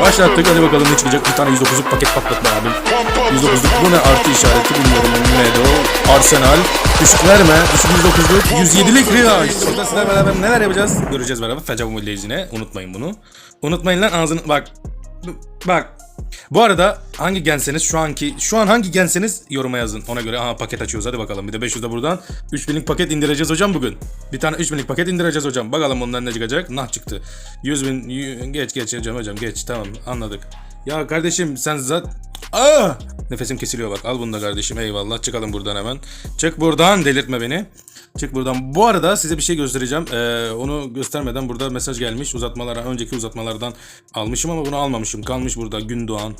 Başlattık hadi bakalım ne çıkacak. Bir tane 109'luk paket patlatma abim. 109'luk bu ne artı işareti bilmiyorum. Neydi o? Arsenal. Düşük verme. Düşük 109'luk. 107'lik Riyaj. Burada sizlerle beraber neler yapacağız? Göreceğiz beraber. Feca bu yine. Unutmayın bunu. Unutmayın lan ağzını. Bak. Bak. Bu arada hangi genseniz şu anki şu an hangi genseniz yoruma yazın. Ona göre aha paket açıyoruz hadi bakalım. Bir de 500 de buradan 3000'lik paket indireceğiz hocam bugün. Bir tane 3000'lik paket indireceğiz hocam. Bakalım ondan ne çıkacak. Nah çıktı. 100 bin geç geç hocam hocam geç tamam anladık. Ya kardeşim sen zat Aa! Nefesim kesiliyor bak. Al bunu da kardeşim. Eyvallah. Çıkalım buradan hemen. Çık buradan. Delirtme beni. Çık buradan. Bu arada size bir şey göstereceğim. Ee, onu göstermeden burada mesaj gelmiş. Uzatmalara, önceki uzatmalardan almışım ama bunu almamışım. Kalmış burada Gündoğan.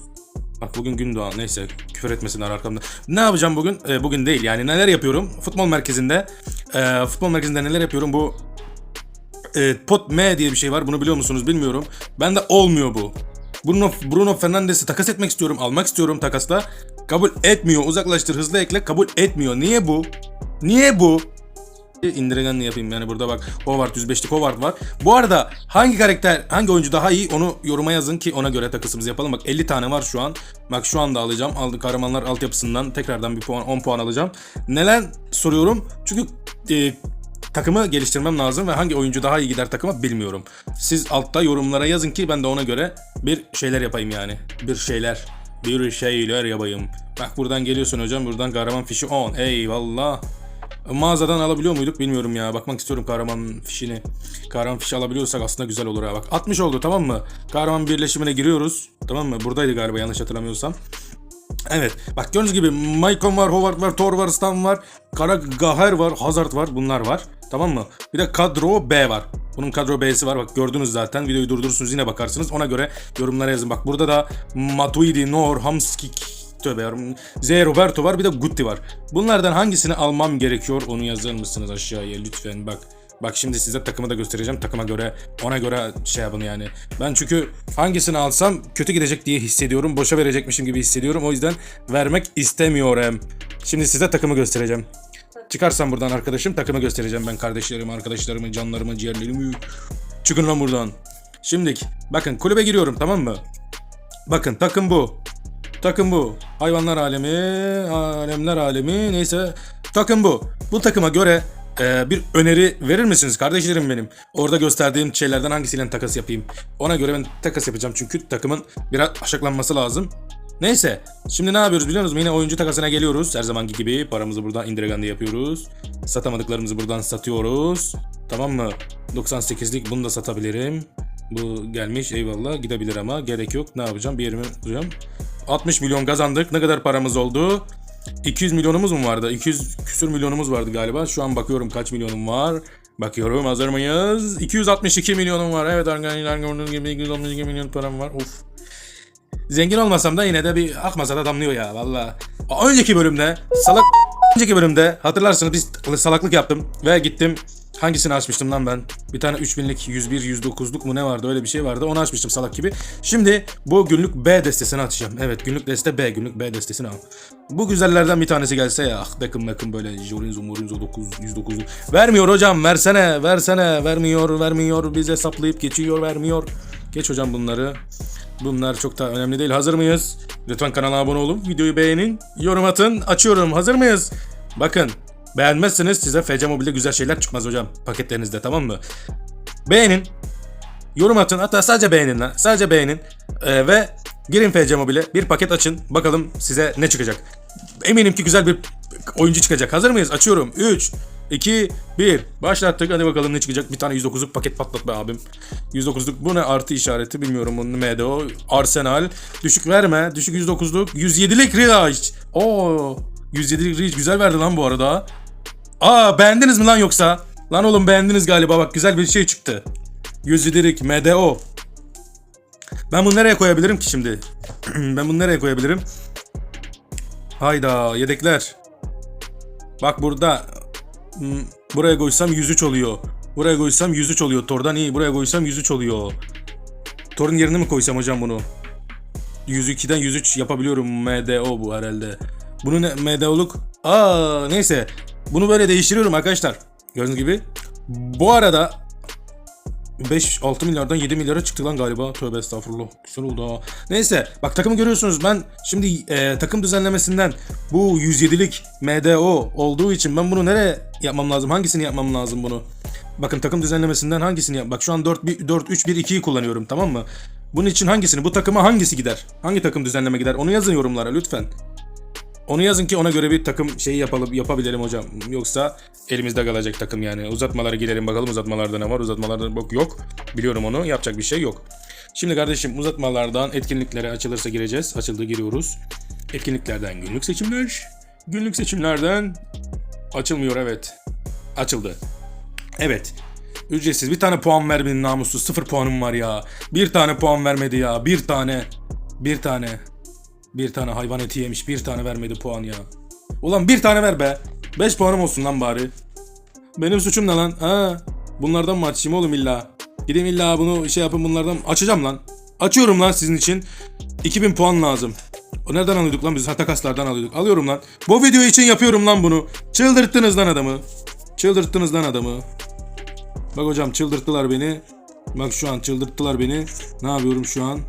Bak bugün Gündoğan. Neyse küfür etmesinler arkamda. Ne yapacağım bugün? Ee, bugün değil. Yani neler yapıyorum? Futbol merkezinde. Ee, futbol merkezinde neler yapıyorum? Bu e, pot M diye bir şey var. Bunu biliyor musunuz bilmiyorum. Ben de olmuyor bu. Bruno, Bruno Fernandes'i takas etmek istiyorum. Almak istiyorum takasla. Kabul etmiyor. Uzaklaştır hızlı ekle. Kabul etmiyor. Niye bu? Niye bu? İndiregenli yapayım yani burada bak Howard 105'lik Howard var. Bu arada hangi karakter hangi oyuncu daha iyi onu yoruma yazın ki ona göre takısımızı yapalım. Bak 50 tane var şu an. Bak şu anda alacağım. Aldı kahramanlar altyapısından tekrardan bir puan 10 puan alacağım. Neden soruyorum? Çünkü e, takımı geliştirmem lazım ve hangi oyuncu daha iyi gider takıma bilmiyorum. Siz altta yorumlara yazın ki ben de ona göre bir şeyler yapayım yani. Bir şeyler. Bir şeyler yapayım. Bak buradan geliyorsun hocam. Buradan kahraman fişi 10. Eyvallah. Mağazadan alabiliyor muyduk bilmiyorum ya. Bakmak istiyorum kahraman fişini. Kahraman fişi alabiliyorsak aslında güzel olur ha. Bak 60 oldu tamam mı? Kahraman birleşimine giriyoruz. Tamam mı? Buradaydı galiba yanlış hatırlamıyorsam. Evet. Bak gördüğünüz gibi Maicon var, Howard var, Thor var, Stan var, Kara Gaher var, Hazard var. Bunlar var. Tamam mı? Bir de kadro B var. Bunun kadro B'si var. Bak gördünüz zaten. Videoyu durdurursunuz yine bakarsınız. Ona göre yorumlara yazın. Bak burada da Matuidi, Nor, Hamskik, Tövbe yavrum. Z Roberto var bir de Gutti var. Bunlardan hangisini almam gerekiyor onu yazar mısınız aşağıya lütfen bak. Bak şimdi size takımı da göstereceğim. Takıma göre ona göre şey yapın yani. Ben çünkü hangisini alsam kötü gidecek diye hissediyorum. Boşa verecekmişim gibi hissediyorum. O yüzden vermek istemiyorum. Şimdi size takımı göstereceğim. Çıkarsam buradan arkadaşım takımı göstereceğim ben kardeşlerimi, arkadaşlarımı, canlarımı, ciğerlerimi. Çıkın lan buradan. Şimdilik bakın kulübe giriyorum tamam mı? Bakın takım bu. Takım bu. Hayvanlar alemi, alemler alemi neyse takım bu. Bu takıma göre e, bir öneri verir misiniz kardeşlerim benim? Orada gösterdiğim şeylerden hangisiyle takas yapayım? Ona göre ben takas yapacağım çünkü takımın biraz aşaklanması lazım. Neyse şimdi ne yapıyoruz biliyor musunuz? Yine oyuncu takasına geliyoruz. Her zamanki gibi paramızı buradan indiregandı yapıyoruz. Satamadıklarımızı buradan satıyoruz. Tamam mı? 98'lik bunu da satabilirim. Bu gelmiş eyvallah gidebilir ama gerek yok. Ne yapacağım? Bir yerime duracağım. 60 milyon kazandık. Ne kadar paramız oldu? 200 milyonumuz mu vardı? 200 küsür milyonumuz vardı galiba. Şu an bakıyorum kaç milyonum var. Bakıyorum hazır mıyız? 262 milyonum var. Evet arkadaşlar gördüğünüz gibi 262 milyon param var. Of. Zengin olmasam da yine de bir akmasa da damlıyor ya valla. Önceki bölümde salak önceki bölümde hatırlarsınız biz salaklık yaptım ve gittim Hangisini açmıştım lan ben? Bir tane 3000'lik 101 109'luk mu ne vardı öyle bir şey vardı. Onu açmıştım salak gibi. Şimdi bu günlük B destesini açacağım. Evet günlük deste B günlük B destesini al. Bu güzellerden bir tanesi gelse ya. Ah Beckham Beckham böyle Jorinzo Morinzo 9 109. Vermiyor hocam versene versene. Vermiyor vermiyor. Biz hesaplayıp geçiyor vermiyor. Geç hocam bunları. Bunlar çok da önemli değil. Hazır mıyız? Lütfen kanala abone olun. Videoyu beğenin. Yorum atın. Açıyorum. Hazır mıyız? Bakın. Beğenmezseniz size FC Mobile'de güzel şeyler çıkmaz hocam. Paketlerinizde tamam mı? Beğenin. Yorum atın. Hatta sadece beğenin lan. Sadece beğenin. Ee, ve girin FC Mobile'e. Bir paket açın. Bakalım size ne çıkacak. Eminim ki güzel bir oyuncu çıkacak. Hazır mıyız? Açıyorum. 3, 2, 1. Başlattık. Hadi bakalım ne çıkacak. Bir tane 109'luk paket patlat be abim. 109'luk bu ne artı işareti bilmiyorum bunun MDO. Arsenal. Düşük verme. Düşük 109'luk. 107'lik Riyaj. Oo. 107'lik Riyaj güzel verdi lan bu arada. Aa beğendiniz mi lan yoksa? Lan oğlum beğendiniz galiba bak güzel bir şey çıktı. 107'lik MDO. Ben bunu nereye koyabilirim ki şimdi? ben bunu nereye koyabilirim? Hayda yedekler. Bak burada Hmm, buraya koysam 103 oluyor. Buraya koysam 103 oluyor. Tor'dan iyi. Buraya koysam 103 oluyor. Tor'un yerine mi koysam hocam bunu? 102'den 103 yapabiliyorum. MDO bu herhalde. Bunu ne? MDO'luk. Aa neyse. Bunu böyle değiştiriyorum arkadaşlar. Gördüğünüz gibi. Bu arada 5-6 milyardan 7 milyara çıktı lan galiba. Tövbe estağfurullah. Güzel oldu ha. Neyse bak takımı görüyorsunuz. Ben şimdi e, takım düzenlemesinden bu 107'lik MDO olduğu için ben bunu nereye yapmam lazım? Hangisini yapmam lazım bunu? Bakın takım düzenlemesinden hangisini yap? Bak şu an 4 4 3 1 2'yi kullanıyorum tamam mı? Bunun için hangisini? Bu takıma hangisi gider? Hangi takım düzenleme gider? Onu yazın yorumlara lütfen. Onu yazın ki ona göre bir takım şeyi yapalım yapabilelim hocam. Yoksa elimizde kalacak takım yani. Uzatmalara girelim bakalım uzatmalarda ne var. Uzatmalarda bak yok. Biliyorum onu. Yapacak bir şey yok. Şimdi kardeşim uzatmalardan etkinliklere açılırsa gireceğiz. Açıldı giriyoruz. Etkinliklerden günlük seçimler. Günlük seçimlerden açılmıyor evet. Açıldı. Evet. Ücretsiz. Bir tane puan vermedin namussuz. Sıfır puanım var ya. Bir tane puan vermedi ya. Bir tane. Bir tane. Bir tane hayvan eti yemiş. Bir tane vermedi puan ya. Ulan bir tane ver be. Beş puanım olsun lan bari. Benim suçum ne lan? Ha? Bunlardan mı açayım oğlum illa? Gideyim illa bunu şey yapın bunlardan. Açacağım lan. Açıyorum lan sizin için. 2000 puan lazım. O nereden alıyorduk lan biz? Ha takaslardan alıyorduk. Alıyorum lan. Bu video için yapıyorum lan bunu. Çıldırttınız lan adamı. Çıldırttınız lan adamı. Bak hocam çıldırttılar beni. Bak şu an çıldırttılar beni. Ne yapıyorum şu an?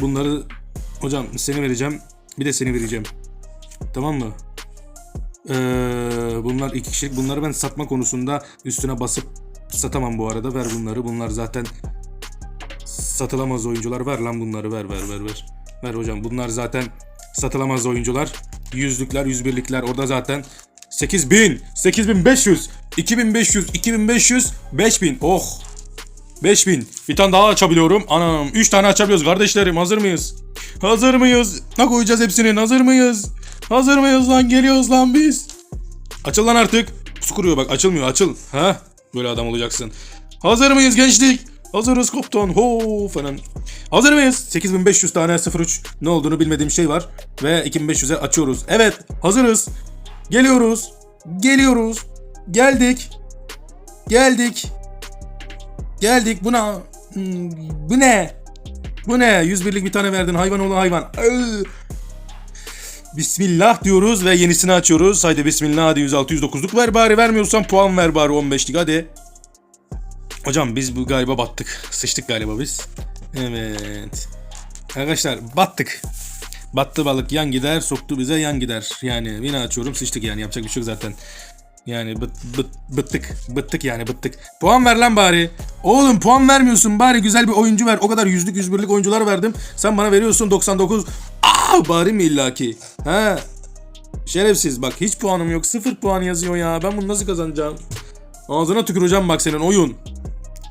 Bunları hocam seni vereceğim. Bir de seni vereceğim. Tamam mı? Ee, bunlar iki kişilik. Bunları ben satma konusunda üstüne basıp satamam bu arada. Ver bunları. Bunlar zaten satılamaz oyuncular. Ver lan bunları. Ver ver ver ver. Ver hocam. Bunlar zaten satılamaz oyuncular. Yüzlükler, yüz birlikler. Orada zaten 8000, 8500, 2500, 2500, 5000. Oh. 5000. Bir tane daha açabiliyorum. Anam 3 tane açabiliyoruz kardeşlerim. Hazır mıyız? Hazır mıyız? Ne koyacağız hepsini? Hazır mıyız? Hazır mıyız lan? Geliyoruz lan biz. Açıl lan artık. Kuruyor bak açılmıyor açıl. Ha? Böyle adam olacaksın. Hazır mıyız gençlik? Hazırız kopton. Ho falan. Hazır mıyız? 8500 tane 03 ne olduğunu bilmediğim şey var. Ve 2500'e açıyoruz. Evet hazırız. Geliyoruz. Geliyoruz. Geldik. Geldik. Geldik buna. Hmm, Bu ne? Bu ne? 101'lik bir tane verdin hayvan oğlu hayvan. Bismillah diyoruz ve yenisini açıyoruz. Haydi bismillah hadi 106 109'luk ver bari vermiyorsan puan ver bari 15'lik hadi. Hocam biz bu galiba battık. Sıçtık galiba biz. Evet. Arkadaşlar battık. Battı balık yan gider, soktu bize yan gider. Yani yine açıyorum sıçtık yani yapacak bir şey yok zaten. Yani bıt, bıt, bıttık. Bıttık yani bıttık. Puan ver lan bari. Oğlum puan vermiyorsun bari güzel bir oyuncu ver. O kadar yüzlük yüz birlik oyuncular verdim. Sen bana veriyorsun 99. Aa bari mi illaki? Ha. Şerefsiz bak hiç puanım yok. Sıfır puan yazıyor ya. Ben bunu nasıl kazanacağım? Ağzına tüküreceğim bak senin oyun.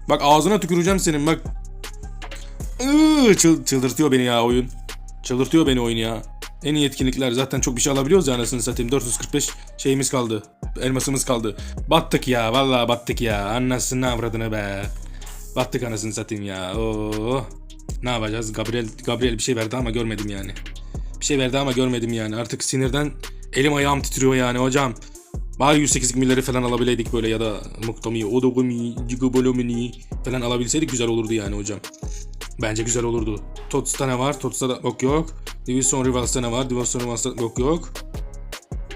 Bak ağzına tüküreceğim senin bak. Iıı, çıl- çıldırtıyor beni ya oyun. Çıldırtıyor beni oyun ya. En iyi etkinlikler zaten çok bir şey alabiliyoruz ya anasını satayım. 445 şeyimiz kaldı. Elmasımız kaldı. Battık ya vallahi battık ya. Anasını avradını be. Battık anasını satayım ya. Oo. Ne yapacağız? Gabriel Gabriel bir şey verdi ama görmedim yani. Bir şey verdi ama görmedim yani. Artık sinirden elim ayağım titriyor yani hocam. Bari 108 milleri falan alabileydik böyle ya da Muktomi, Odogumi, Gigobolomini falan alabilseydik güzel olurdu yani hocam. Bence güzel olurdu. Tots'ta ne var? Tots'ta da yok yok. Division Rivals'ta ne var? Division Rivals'ta yok yok.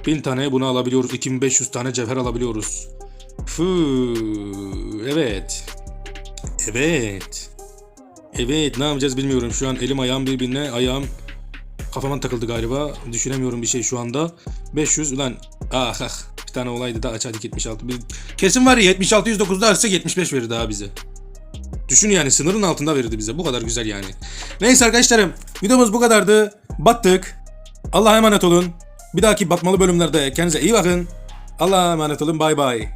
1000 tane bunu alabiliyoruz. 2500 tane cevher alabiliyoruz. Fuu, evet. Evet. Evet ne yapacağız bilmiyorum. Şu an elim ayağım birbirine ayağım kafama takıldı galiba. Düşünemiyorum bir şey şu anda. 500 ulan ah ah bir tane olaydı da açardık 76. Bir- Kesin var ya 76 109'da açsak 75 verir daha bize. Düşün yani sınırın altında verirdi bize. Bu kadar güzel yani. Neyse arkadaşlarım videomuz bu kadardı. Battık. Allah'a emanet olun. Bir dahaki batmalı bölümlerde kendinize iyi bakın. Allah'a emanet olun. Bay bay.